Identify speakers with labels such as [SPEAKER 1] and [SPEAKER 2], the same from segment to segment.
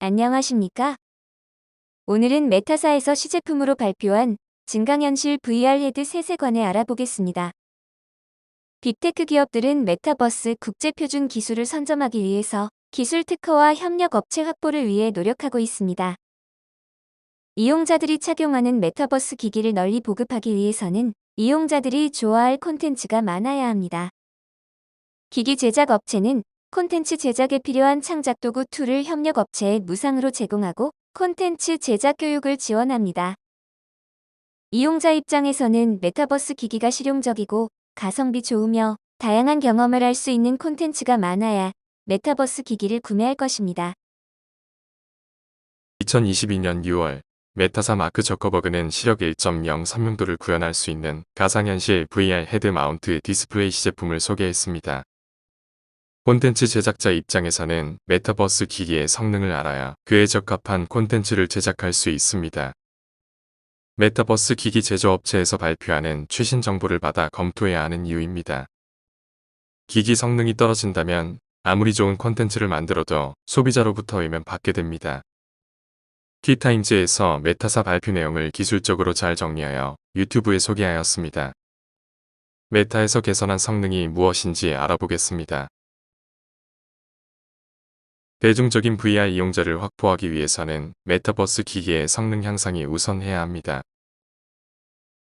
[SPEAKER 1] 안녕하십니까? 오늘은 메타사에서 시제품으로 발표한 증강현실 VR 헤드 세세관에 알아보겠습니다. 빅테크 기업들은 메타버스 국제표준 기술을 선점하기 위해서 기술 특허와 협력 업체 확보를 위해 노력하고 있습니다. 이용자들이 착용하는 메타버스 기기를 널리 보급하기 위해서는 이용자들이 좋아할 콘텐츠가 많아야 합니다. 기기 제작 업체는 콘텐츠 제작에 필요한 창작 도구 툴을 협력 업체에 무상으로 제공하고 콘텐츠 제작 교육을 지원합니다. 이용자 입장에서는 메타버스 기기가 실용적이고 가성비 좋으며 다양한 경험을 할 수 있는 콘텐츠가 많아야 메타버스 기기를 구매할 것입니다.
[SPEAKER 2] 2022년 6월 메타사 마크 저커버그는 시력 1.0 선명도를 구현할 수 있는 가상현실 VR 헤드 마운트 디스플레이 시제품을 소개했습니다. 콘텐츠 제작자 입장에서는 메타버스 기기의 성능을 알아야 그에 적합한 콘텐츠를 제작할 수 있습니다. 메타버스 기기 제조업체에서 발표하는 최신 정보를 받아 검토해야 하는 이유입니다. 기기 성능이 떨어진다면 아무리 좋은 콘텐츠를 만들어도 소비자로부터 의면 받게 됩니다. 티타임즈에서 메타사 발표 내용을 기술적으로 잘 정리하여 유튜브에 소개하였습니다. 메타에서 개선한 성능이 무엇인지 알아보겠습니다. 대중적인 VR 이용자를 확보하기 위해서는 메타버스 기기의 성능 향상이 우선해야 합니다.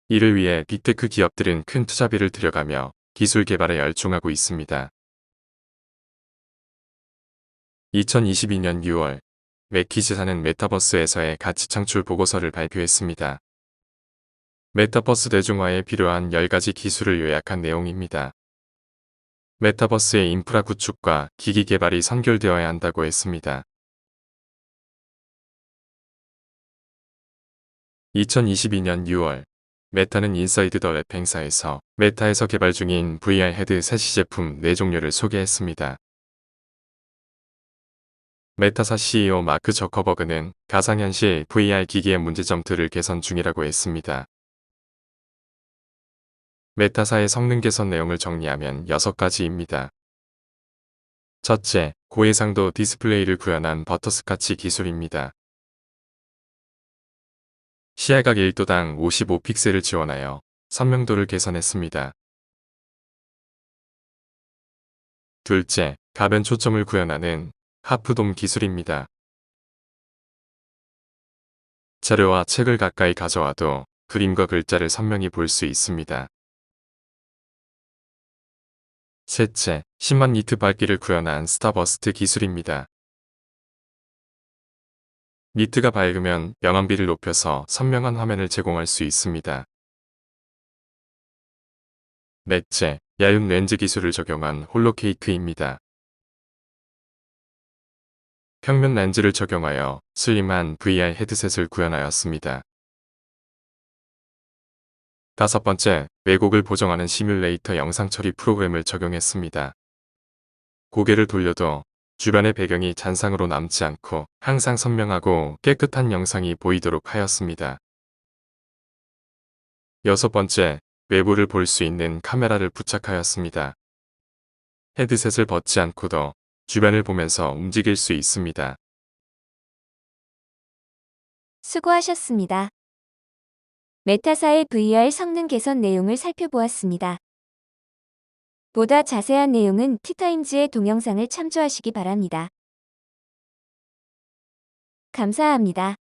[SPEAKER 2] 이를 위해 빅테크 기업들은 큰 투자비를 들여가며 기술 개발에 열중하고 있습니다. 2022년 6월 맥키지사는 메타버스에서의 가치 창출 보고서를 발표했습니다. 메타버스 대중화에 필요한 10가지 기술을 요약한 내용입니다. 메타버스의 인프라 구축과 기기 개발이 선결되어야 한다고 했습니다. 2022년 6월 메타는 인사이드 더 랩 행사에서 메타에서 개발 중인 VR 헤드셋 시제품 4종류를 소개했습니다. 메타사 CEO 마크 저커버그는 가상현실 VR 기기의 문제점들을 개선 중이라고 했습니다. 메타사의 성능 개선 내용을 정리하면 6가지입니다. 첫째, 고해상도 디스플레이를 구현한 버터스카치 기술입니다. 시야각 1도당 55픽셀을 지원하여 선명도를 개선했습니다. 둘째, 가변 초점을 구현하는 하프돔 기술입니다. 자료와 책을 가까이 가져와도 그림과 글자를 선명히 볼 수 있습니다. 셋째, 10만 니트 밝기를 구현한 스타버스트 기술입니다. 니트가 밝으면 명암비를 높여서 선명한 화면을 제공할 수 있습니다. 넷째, 얇은 렌즈 기술을 적용한 홀로케이크입니다. 평면 렌즈를 적용하여 슬림한 VR 헤드셋을 구현하였습니다. 다섯 번째, 왜곡을 보정하는 시뮬레이터 영상 처리 프로그램을 적용했습니다. 고개를 돌려도 주변의 배경이 잔상으로 남지 않고 항상 선명하고 깨끗한 영상이 보이도록 하였습니다. 여섯 번째, 외부를 볼 수 있는 카메라를 부착하였습니다. 헤드셋을 벗지 않고도 주변을 보면서 움직일 수 있습니다.
[SPEAKER 1] 수고하셨습니다. 메타사의 VR 성능 개선 내용을 살펴보았습니다. 보다 자세한 내용은 티타임즈의 동영상을 참조하시기 바랍니다. 감사합니다.